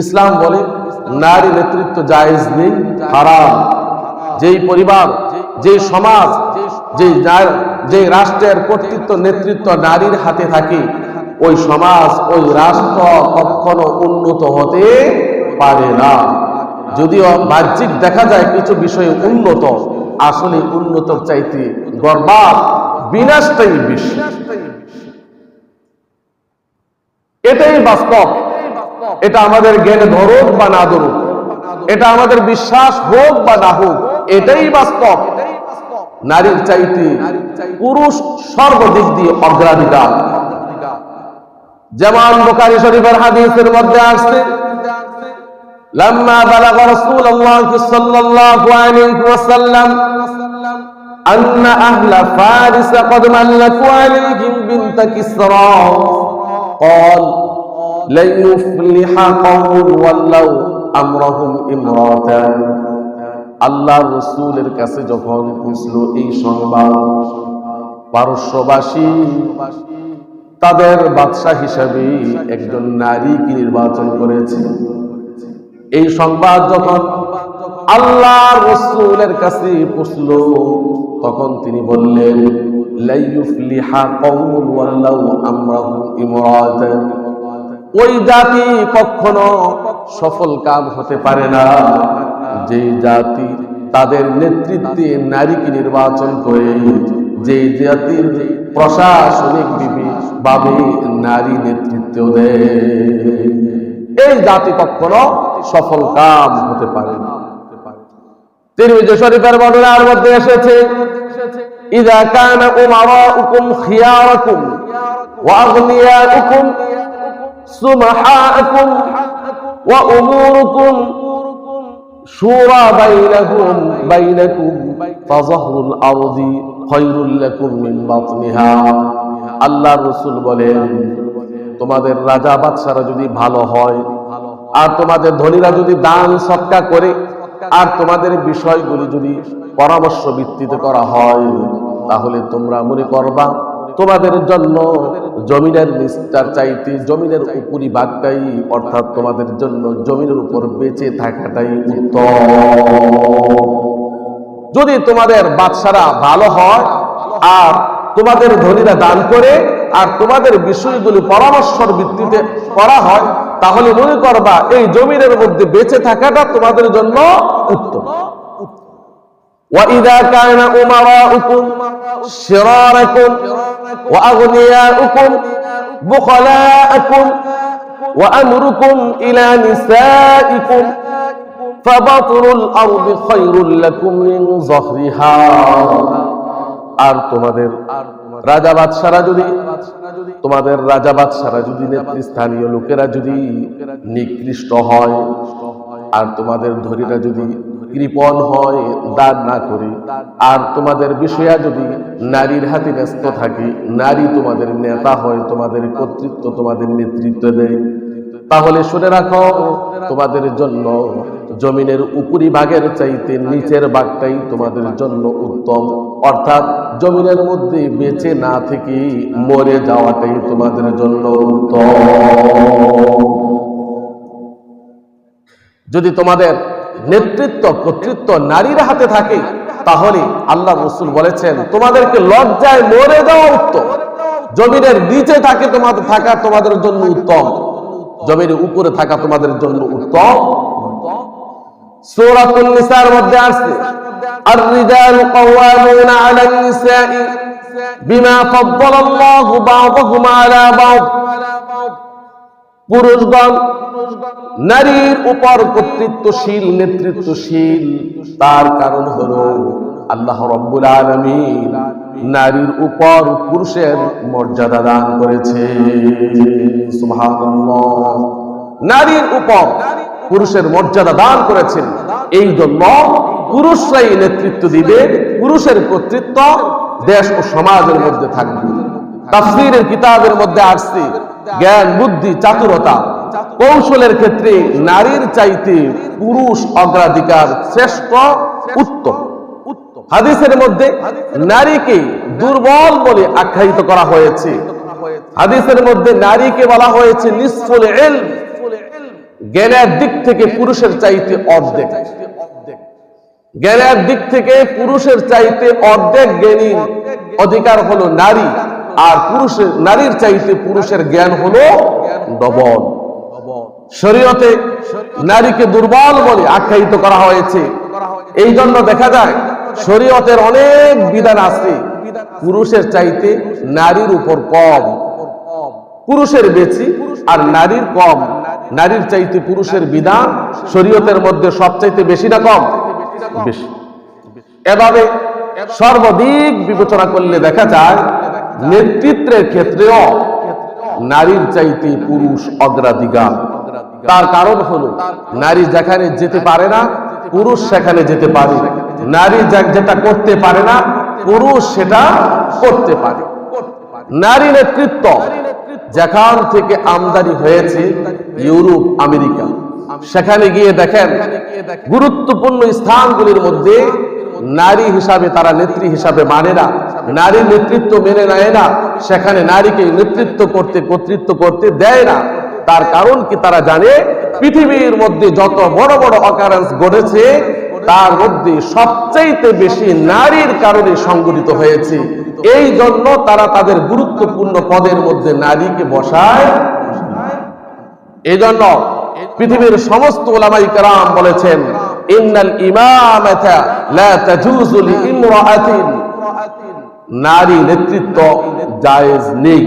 ইসলাম বলে, নারী নেতৃত্ব জায়েজ নেই, হারাম। যেই পরিবার যে সমাজ যে যে রাষ্ট্রের কর্তৃত্ব নেতৃত্ব নারীর হাতে থাকে, ওই সমাজ, ওই রাষ্ট্র কখনো উন্নত হতে পারে না। যদিও বাহ্যিক দেখা যায় কিছু বিষয়ে উন্নত, আসলে উন্নত চাইতে বরবাদ বিনাশটাই বেশি। এটাই বাস্তব। এটা আমাদের জ্ঞানে ধরুক বা না ধরুক এটা আমাদের বিশ্বাস হোক বা না হোক এটাই বাস্তব নারীর চাইতে পুরুষ সর্বদিক দিয়ে অগ্রাধিকার যেমন বোকারি শরীফের হাদিসের মধ্যে আসছে لما بلغ رسول الله صلى الله عليه وسلم أن أهل فارس قد ملكوا عليهم بنت كسرى قال لن يفلح قوم ولوا أمرهم امرأة আল্লাহ রসুলের কাছে যখন পুছল এই সংবাদ পারস্যবাসী তাদের বাদশাহ হিসাবে একজন নারীকে নির্বাচন করেছে এই সংবাদ যখন আল্লাহ রসুলের কাছে পুছল তখন তিনি বললেন লাইয়ুফলিহা কওমুন ওয়াল্লাউ আমরাহু ইমরাতান ওই জাতি কখনো সফল কাম হতে পারে না। যে জাতি তাদের নেতৃত্বে নারীকে নির্বাচন করে, যে জাতির প্রশাসনিক ভাবে নারী নেতৃত্ব দেয়। এই জাতি কখনো সফল কাম হতে পারে না। তিরমিজি শরীফের বর্ণনার মধ্যে এসেছে, ইদা কানা ওয়া উমুরুকুম শুরা বাইনাকুম বাইনাকুম ফাযহরুল আরদি খায়রুল লাকুম মিন বাতনিহা। আল্লাহর রাসূল বলেন, তোমাদের রাজা বাদশারা যদি ভালো হয় আর তোমাদের ধনীরা যদি দান সৎকা করে আর তোমাদের বিষয়গুলি যদি পরামর্শ ভিত্তিতে করা হয়, তাহলে তোমরা মনে করবা তোমাদের জন্য জমিনের নিস্তার চাইতে জমিনের উপরি ভাগটাই অর্থাৎ তোমাদের জন্য জমিনের উপর বেঁচে থাকাটাই উত্তম যদি তোমাদের বাদশারা ভালো হয় আর তোমাদের ধনীরা দান করে আর তোমাদের বিষয়গুলি পরামর্শর ভিত্তিতে করা হয় তাহলে মনে করবা এই জমিনের মধ্যে বেঁচে থাকাটা তোমাদের জন্য উত্তম وإذا كان أمراؤكم شراركم وأغنياؤكم بخلاءكم وأمركم إلى نسائكم فبطر الأرض خير لكم من ظهرها আর তোমাদের রাজা বাদশারা যদি তোমাদের রাজা বাদশারা যদি নেতৃস্থানীয় লোকেরা যদি নিকৃষ্ট হয় আর তোমাদের ধরীরা যদি কৃপণ হয়, দান না করে। আর তোমাদের বিষয়া যদি নারীর হাতে ব্যস্ত থাকে, নারী তোমাদের নেতা হয়, তোমাদের কর্তৃত্ব তোমাদের নেতৃত্ব দেয়। তাহলে শুনে রাখো, তোমাদের জন্য জমিনের উপরি ভাগের চাইতে নিচের ভাগটাই তোমাদের জন্য উত্তম। অর্থাৎ জমিনের মধ্যে বেঁচে না থেকে মরে যাওয়াটাই তোমাদের জন্য উত্তম। যদি তোমাদের নেতৃত্ব, কর্তৃত্ব নারীর হাতে থাকে, তাহলে আল্লাহ রসুল বলেছেন, তোমাদেরকে লজ্জায় মরে দেওয়া উত্তম। জমিনের নিচে থাকে তোমাদের, থাকা তোমাদের জন্য উত্তম। জমিনের উপরে থাকা তোমাদের জন্য উত্তম। সূরাতুল মধ্যে আসছে আর রিজাল কাওয়ামুনা পুরুষগণ, নারীর উপর কর্তৃত্বশীল, নেতৃত্বশীল। তার কারণ হলো আল্লাহ রব্বুল আলমিন নারীর উপর পুরুষের মর্যাদা দান করেছে। নারীর উপর পুরুষের মর্যাদা দান করেছেন। এই জন্য পুরুষরাই নেতৃত্ব দিবে, পুরুষের কর্তৃত্ব দেশ ও সমাজের মধ্যে থাকবে। তাফসীরের কিতাবের মধ্যে আসছে জ্ঞান, বুদ্ধি, চাতুরতা কৌশলের ক্ষেত্রে নারীর চাইতে পুরুষ অগ্রাধিকার শ্রেষ্ঠ উত্তম। হাদিসের মধ্যে নারীকে দুর্বল বলে আখ্যায়িত করা হয়েছে। হাদিসের মধ্যে নারীকে বলা হয়েছে নিসফুল ইলম। জ্ঞানের দিক থেকে পুরুষের চাইতে অর্ধেক। জ্ঞানের দিক থেকে পুরুষের চাইতে অর্ধেক জ্ঞানী অধিকার হলো নারী। আর পুরুষের নারীর চাইতে পুরুষের জ্ঞান হলো ডবল শরীয়তে নারীকে দুর্বল বলে আখ্যায়িত করা হয়েছে। এই জন্য দেখা যায়, শরীয়তের অনেক বিধান আছে, পুরুষের চাইতে নারীর উপর কম। পুরুষের বেশি আর নারীর কম। নারীর চাইতে পুরুষের বিধান শরীয়তের মধ্যে সবচাইতে বেশি না কম? এভাবে সর্বাধিক বিবেচনা করলে দেখা যায় নেতৃত্বের ক্ষেত্রেও নারীর চাইতে পুরুষ অগ্রাধিকার। তার কারণ হলো, নারী যেখানে যেতে পারে না, পুরুষ সেখানে যেতে পারে। নারী যেটা করতে পারে না, পুরুষ সেটা করতে পারে। নারী নেতৃত্ব যেখান থেকে আমদানি হয়েছে, ইউরোপ, আমেরিকা, সেখানে গিয়ে দেখেন, গুরুত্বপূর্ণ স্থানগুলির মধ্যে নারী হিসাবে তারা নেত্রী হিসাবে মানে না। নারীর নেতৃত্ব মেনে নেয় না, সেখানে নারীকে নেতৃত্ব করতে, কর্তৃত্ব করতে দেয় না। তার কারণ কি তারা জানে? পৃথিবীর মধ্যে যত বড় বড় অকারেন্স ঘটেছে, তার মধ্যে সবচাইতে বেশি নারীর কারণে সংগঠিত হয়েছে। এই জন্য তারা তাদের গুরুত্বপূর্ণ পদের মধ্যে নারীকে বসায়। পৃথিবীর সমস্ত বলেছেন নারী নেতৃত্ব জায়েজ নেই।